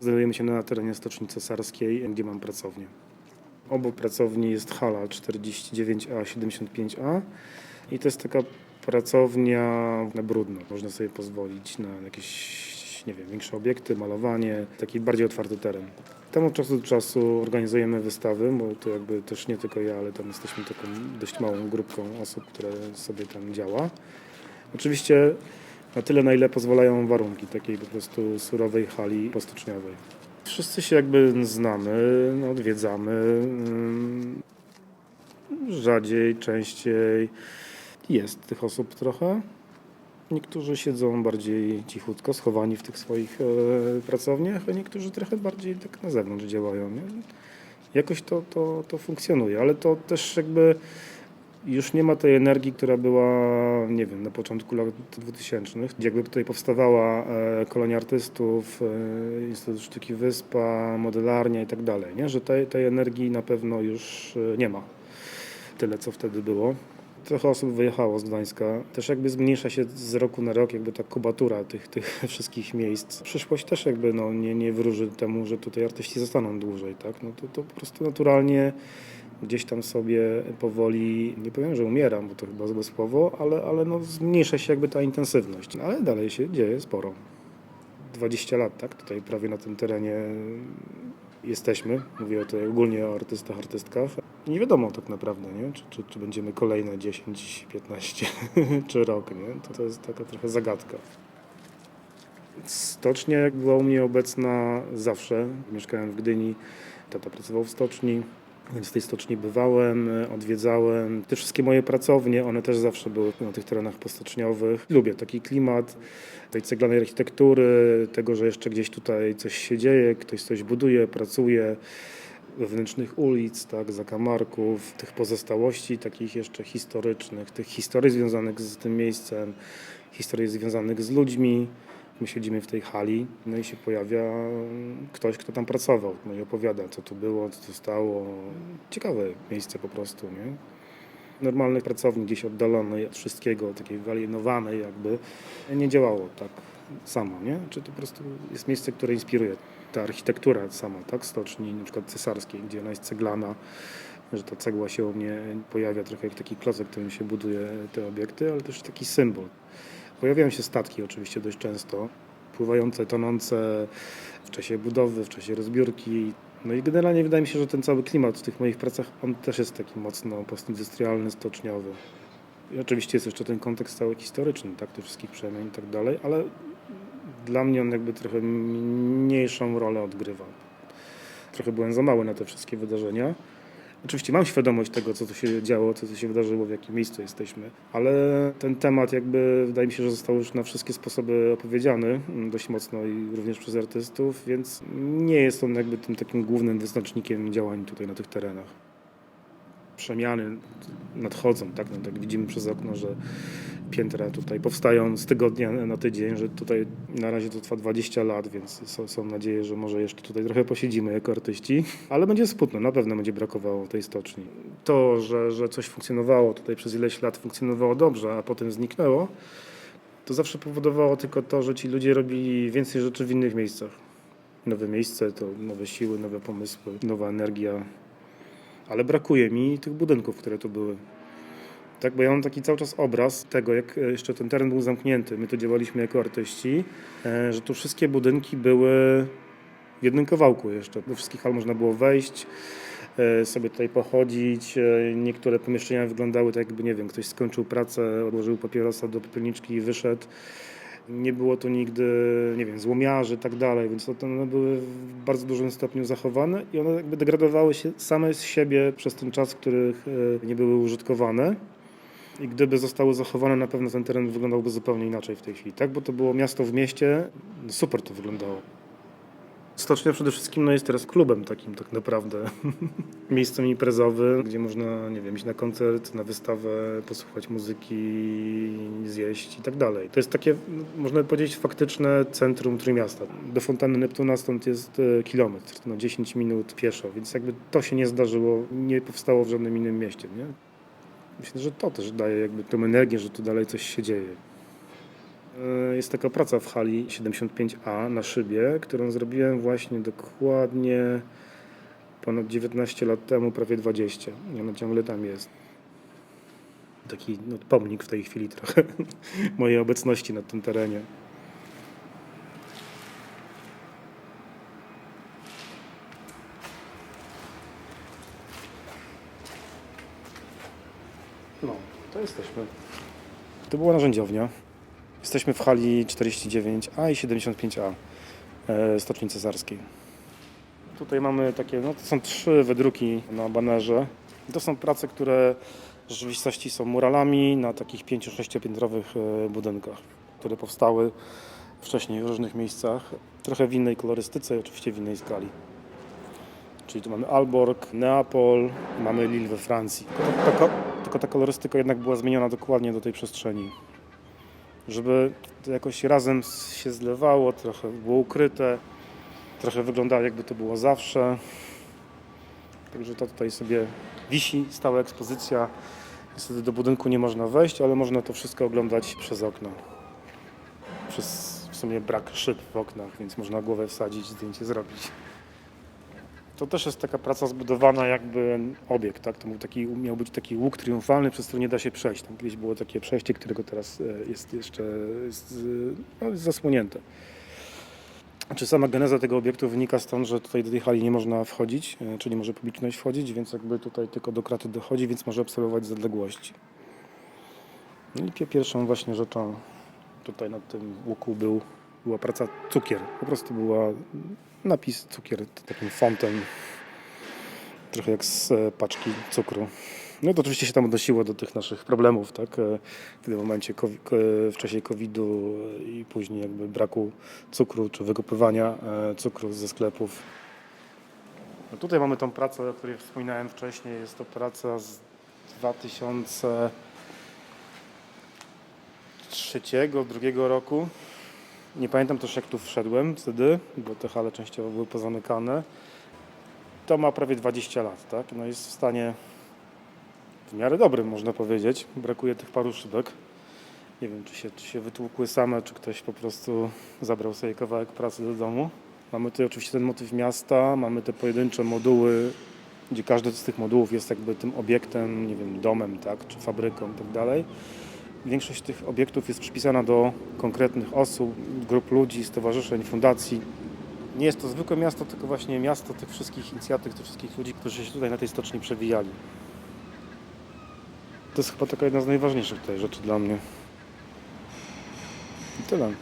Znajdujemy się na terenie Stoczni Cesarskiej, gdzie mam pracownię. Obok pracowni jest hala 49A, 75A i to jest taka pracownia na brudno. Można sobie pozwolić na jakieś, nie wiem, większe obiekty, malowanie, taki bardziej otwarty teren. Tam od czasu do czasu organizujemy wystawy, bo to jakby też nie tylko ja, ale tam jesteśmy taką dość małą grupką osób, które sobie tam działa. Oczywiście na tyle, na ile pozwalają warunki takiej po prostu surowej hali postoczniowej. Wszyscy się jakby znamy, odwiedzamy. ym, Rzadziej, częściej. Jest tych osób trochę. Niektórzy siedzą bardziej cichutko, schowani w tych swoich e, pracowniach, a niektórzy trochę bardziej tak na zewnątrz działają. Nie? Jakoś to, to, to funkcjonuje, ale to też jakby już nie ma tej energii, która była, nie wiem, na początku lat 2000. Jakby tutaj powstawała e, kolonia artystów, e, Instytut Sztuki Wyspa, modelarnia i tak dalej, nie? że tej, tej energii na pewno już e, nie ma. Tyle, co wtedy było. Trochę osób wyjechało z Gdańska. Też jakby zmniejsza się z roku na rok jakby ta kubatura tych, tych wszystkich miejsc. Przyszłość też jakby no, nie, nie wróży temu, że tutaj artyści zostaną dłużej. Tak? No to, to po prostu naturalnie gdzieś tam sobie powoli, nie powiem, że umieram, bo to chyba złe słowo, ale, ale no zmniejsza się jakby ta intensywność. Ale dalej się dzieje sporo. 20 lat, tak? Tutaj prawie na tym terenie jesteśmy. Mówię tutaj ogólnie o artystach, artystkach. Nie wiadomo tak naprawdę, nie? Czy, czy, czy będziemy kolejne 10, 15 czy rok, nie? To, to jest taka trochę zagadka. Stocznia była u mnie obecna zawsze. Mieszkałem w Gdyni, tata pracował w stoczni. Więc w tej stoczni bywałem, odwiedzałem. Te wszystkie moje pracownie, one też zawsze były na tych terenach postoczniowych. Lubię taki klimat tej ceglanej architektury, tego, że jeszcze gdzieś tutaj coś się dzieje, ktoś coś buduje, pracuje wewnętrznych ulic, tak, zakamarków, tych pozostałości takich jeszcze historycznych, tych historii związanych z tym miejscem, historii związanych z ludźmi. My siedzimy w tej hali, no i się pojawia ktoś, kto tam pracował, no i opowiada, co tu było, co tu stało. Ciekawe miejsce po prostu, nie? Normalny pracownik gdzieś oddalonej od wszystkiego, takiej wyalienowanej jakby, nie działało tak samo, nie? Czy to po prostu jest miejsce, które inspiruje. Ta architektura sama, tak? Stoczni, na przykład cesarskiej, gdzie ona jest ceglana, że ta cegła się u mnie pojawia trochę jak taki klocek, którym się buduje te obiekty, ale też taki symbol. Pojawiają się statki oczywiście dość często, pływające, tonące w czasie budowy, w czasie rozbiórki. No i generalnie wydaje mi się, że ten cały klimat w tych moich pracach, on też jest taki mocno postindustrialny, stoczniowy. I oczywiście jest jeszcze ten kontekst cały historyczny, tak, tych wszystkich przemian i tak dalej, ale dla mnie on jakby trochę mniejszą rolę odgrywa. Trochę byłem za mały na te wszystkie wydarzenia. Oczywiście mam świadomość tego, co tu się działo, co tu się wydarzyło, w jakim miejscu jesteśmy, ale ten temat jakby wydaje mi się, że został już na wszystkie sposoby opowiedziany mm, dość mocno i również przez artystów, więc nie jest on jakby tym takim głównym wyznacznikiem działań tutaj na tych terenach. Przemiany nadchodzą, tak, no, tak widzimy przez okno, że piętra tutaj powstają z tygodnia na tydzień, że tutaj na razie to trwa 20 lat, więc są, są nadzieje, że może jeszcze tutaj trochę posiedzimy jako artyści, ale będzie smutno, na pewno będzie brakowało tej stoczni. To, że, że coś funkcjonowało tutaj przez ileś lat, funkcjonowało dobrze, a potem zniknęło, to zawsze powodowało tylko to, że ci ludzie robili więcej rzeczy w innych miejscach. Nowe miejsce to nowe siły, nowe pomysły, nowa energia, ale brakuje mi tych budynków, które tu były. Tak, bo ja mam taki cały czas obraz tego, jak e, jeszcze ten teren był zamknięty. My tu działaliśmy jako artyści, e, że tu wszystkie budynki były w jednym kawałku jeszcze. Do wszystkich hal można było wejść, e, sobie tutaj pochodzić. Niektóre pomieszczenia wyglądały tak, jakby, nie wiem, ktoś skończył pracę, odłożył papierosa do popielniczki i wyszedł. Nie było tu nigdy, nie wiem, złomiarzy i tak dalej, więc to- one były w bardzo dużym stopniu zachowane i one jakby degradowały się same z siebie przez ten czas, w których nie były użytkowane. I gdyby zostały zachowane, na pewno ten teren wyglądałby zupełnie inaczej w tej chwili, tak? Bo to było miasto w mieście, super to wyglądało. Stocznia przede wszystkim no, jest teraz klubem takim tak naprawdę. Miejscem imprezowym, gdzie można, nie wiem, iść na koncert, na wystawę, posłuchać muzyki, zjeść i tak dalej. To jest takie, można powiedzieć, faktyczne centrum Trójmiasta. Do Fontanny Neptuna stąd jest e, kilometr, no 10 minut pieszo, więc jakby to się nie zdarzyło, nie powstało w żadnym innym mieście, nie? Myślę, że to też daje jakby tą energię, że tu dalej coś się dzieje. E, Jest taka praca w hali 75A na szybie, którą zrobiłem właśnie dokładnie ponad 19 lat temu, prawie 20. I ona ciągle tam jest. Taki no, pomnik w tej chwili trochę mojej obecności na tym terenie. No, to jesteśmy. To była narzędziownia. Jesteśmy w hali 49A i 75A e, Stoczni Cesarskiej. Tutaj mamy takie, no to są trzy wydruki na banerze. To są prace, które w rzeczywistości są muralami na takich 5-6 piętrowych e, budynkach, które powstały wcześniej w różnych miejscach, trochę w innej kolorystyce i oczywiście w innej skali. Czyli tu mamy Alborg, Neapol, mamy Lille we Francji. Tylko, ta- tylko, ta kolorystyka jednak była zmieniona dokładnie do tej przestrzeni. Żeby to jakoś razem się zlewało, trochę było ukryte, trochę wyglądało jakby to było zawsze. Także to tutaj sobie wisi, stała ekspozycja. Niestety do budynku nie można wejść, ale można to wszystko oglądać przez okno. Przez w sumie brak szyb w oknach, więc można głowę wsadzić, zdjęcie zrobić. To też jest taka praca zbudowana jakby obiekt, tak? To był taki, miał być taki łuk triumfalny, przez który nie da się przejść. Tam kiedyś było takie przejście, którego teraz e, jest jeszcze jest, e, no, jest zasłonięte. Czy sama geneza tego obiektu wynika stąd, że tutaj do tej hali nie można wchodzić, e, czyli może publiczność wchodzić, więc jakby tutaj tylko do kraty dochodzi, więc może obserwować z odległości. No i pie- pierwszą właśnie rzeczą tutaj na tym łuku był, była praca cukier. Po prostu była napis cukier takim fontem, trochę jak z e, paczki cukru. No to oczywiście się tam odnosiło do tych naszych problemów, tak? E, W momencie, w czasie COVID-u e, i później jakby braku cukru czy wykupywania e, cukru ze sklepów. No tutaj mamy tą pracę, o której wspominałem wcześniej. Jest to praca z 2003 drugiego roku. Nie pamiętam też jak tu wszedłem wtedy, bo te hale częściowo były pozamykane. To ma prawie 20 lat, tak? No jest w stanie w miarę dobrym, można powiedzieć. Brakuje tych paru szybek. Nie wiem, czy się, czy się wytłukły same, czy ktoś po prostu zabrał sobie kawałek pracy do domu. Mamy tutaj oczywiście ten motyw miasta, mamy te pojedyncze moduły, gdzie każdy z tych modułów jest jakby tym obiektem, nie wiem, domem, tak, czy fabryką i tak. Większość tych obiektów jest przypisana do konkretnych osób, grup ludzi, stowarzyszeń, fundacji. Nie jest to zwykłe miasto, tylko właśnie miasto tych wszystkich inicjatyw, tych wszystkich ludzi, którzy się tutaj na tej stoczni przewijali. To jest chyba taka jedna z najważniejszych tutaj rzeczy dla mnie. I tyle.